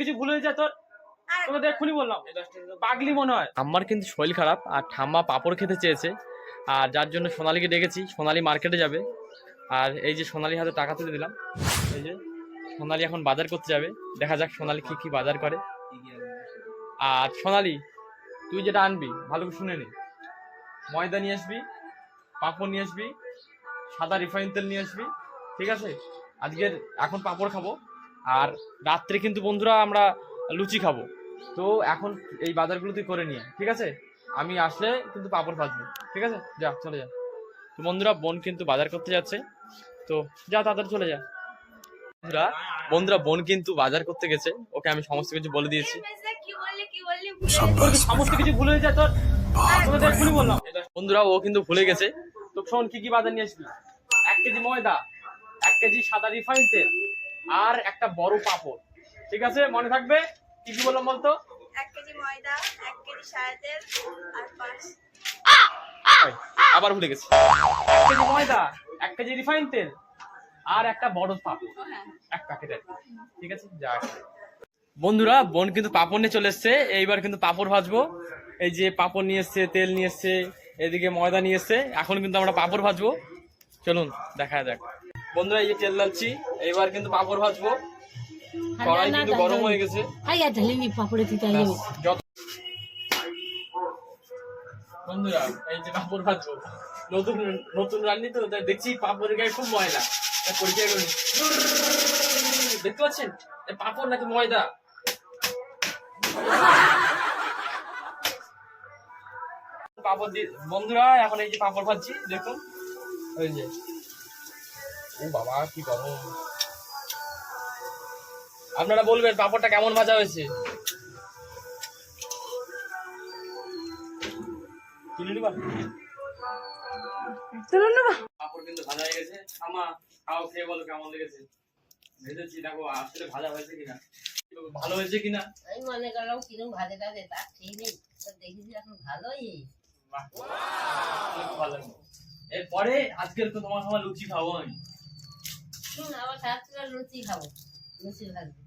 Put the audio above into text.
কিছু ভুল হয়ে যায় তোর তোমাদের এক্ষুনি বললাম পাগলি মনে হয়। আমার কিন্তু শরীর খারাপ আর ঠাম্মা পাপড় খেতে চেয়েছে। আর যার জন্য সোনালীকে ডেকেছি সোনালী মার্কেটে যাবে। আর এই যে সোনালী হাতে টাকা তুলে দিলাম এই যে সোনালী এখন বাজার করতে যাবে। দেখা যাক সোনালী কি কি বাজার করে। আর সোনালী তুই যেটা আনবি ভালো করে শুনে নে। ময়দা নিয়ে আসবি পাঁপড় নিয়ে আসবি সাদা রিফাইন তেল নিয়ে আসবি ঠিক আছে? আজকের এখন পাঁপড় খাব। আর রাত্রে কিন্তু বন্ধুরা আমরা লুচি খাব। তো এখন এই বাজারগুলো তুই করে নিয়ে ঠিক আছে? আমি আসলে কিন্তু পাঁপড় ভাজবো, ঠিক আছে? যা, চলে যা। তো বন্ধুরা, বোন কিন্তু বাজার করতে যাচ্ছে। তো যা, তাড়াতাড়ি চলে যা। বন্ধুরা বন্ধুরা, বোন কিন্তু বাজার করতে গেছে। ওকে আমি সমস্ত কিছু বলে দিয়েছি। সমস্ত কিছু ভুলে যায় তোর? বললাম। বন্ধুরা, ও কিন্তু ভুলে গেছে। তো শোন, কি কি বাজার নিয়ে আসবি? এক কেজি ময়দা, এক কেজি সাদা রিফাইন তেল আর একটা বড় পাপড়। ঠিক আছে? মনে থাকবে? কি কি বললাম বলতো? এক কেজি ময়দা এক কেজি সাদা তেল আর পাঁচ আবার ভুলে গেছি। এক কেজি ময়দা এক কেজি রিফাইন তেল আর একটা বড় পাঁপড়। এক প্যাকেট। ঠিক আছে? যা বন্ধুরা বোন কিন্তু পাপড় নিয়ে চলে এসছে। এইবার কিন্তু পাপড় ভাজবো। এই যে পাপড় নিয়ে এসছে তেল নিয়ে এসছে এদিকে ময়দা নিয়ে এসছে। এখন কিন্তু আমরা পাপড় ভাজবো। চলুন দেখা যাক। বন্ধুরা এই যে তেল ডালছি এইবার কিন্তু পাপড় ভাজবো। কড়াই কিন্তু গরম হয়ে গেছে। বন্ধুরা এই যে পাপড় ভাজবো। নতুন নতুন রান্নি তো তাই দেখছি পাপড়ের গায়ে খুব পরিচয় করি দেখতে পাচ্ছেন? পাপড় নাকি ময়দা? পাপড় বন্ধুরা এখন এই যে পাপড় ভাজছি দেখুন। ওই যে। ও বাবা কি গরম। আপনারা বলবেন পাপড়টা কেমন ভাজা হয়েছে? তুলে নিবা? পাপড় কিন্তু ভাজা হয়ে গেছে। আমা খাও খেয়ে বলো কেমন লেগেছে। ভেজেছি দেখো আসলে ভাজা হয়েছে কিনা। ভালো হয়েছে কিনা? আমি মনে করলাম কিরম ভাজে টাজে তার ঠিক নেই। তো দেখেছি এখন ভালোই। ভালো এরপরে আজকের তো তোমার সময় লুচি খাব আমি। আবার সাত লুচি খাব লুচি ভাজবে